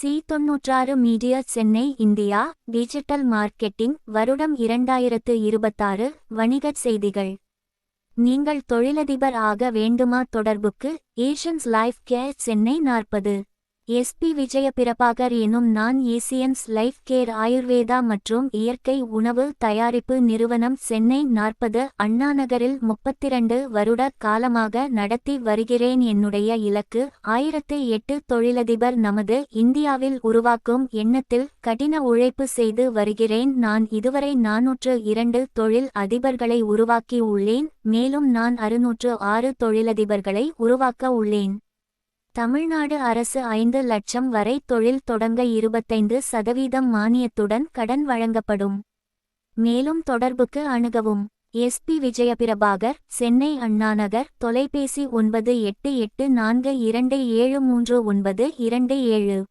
C தொன்னூற்றாறு media Chennai India digital marketing வருடம் இரண்டாயிரத்து இருபத்தாறு வணிகச் செய்திகள். நீங்கள் தொழிலதிபர் ஆக வேண்டுமா? தொடர்புக்கு ஏஷியன்ஸ் லைஃப் கேர் சென்னை நாற்பது. எஸ்பி விஜய பிரபாகர் எனும் நான் ஏசியன்ஸ் லைஃப் கேர் ஆயுர்வேதா மற்றும் இயற்கை உணவு தயாரிப்பு நிறுவனம் சென்னை நாற்பது அண்ணாநகரில் முப்பத்திரண்டு வருட காலமாக நடத்தி வருகிறேன். என்னுடைய இலக்கு ஆயிரத்து எட்டு தொழிலதிபர் நமது இந்தியாவில் உருவாக்கும் எண்ணத்தில் கடின உழைப்பு செய்து வருகிறேன். நான் இதுவரை நாநூற்று இரண்டு தொழில் அதிபர்களை உருவாக்கி உள்ளேன். மேலும் நான் அறுநூற்று ஆறு தொழிலதிபர்களை உருவாக்க உள்ளேன். தமிழ்நாடு அரசு ஐந்து லட்சம் வரை தொழில் தொடங்க இருபத்தைந்து சதவீதம் மானியத்துடன் கடன் வழங்கப்படும். மேலும் தொடர்புக்கு அணுகவும். எஸ்பி விஜயபிரபாகர் சென்னை அண்ணாநகர் தொலைபேசி ஒன்பது எட்டு எட்டு நான்கு இரண்டு ஏழு மூன்று ஒன்பது இரண்டு ஏழு.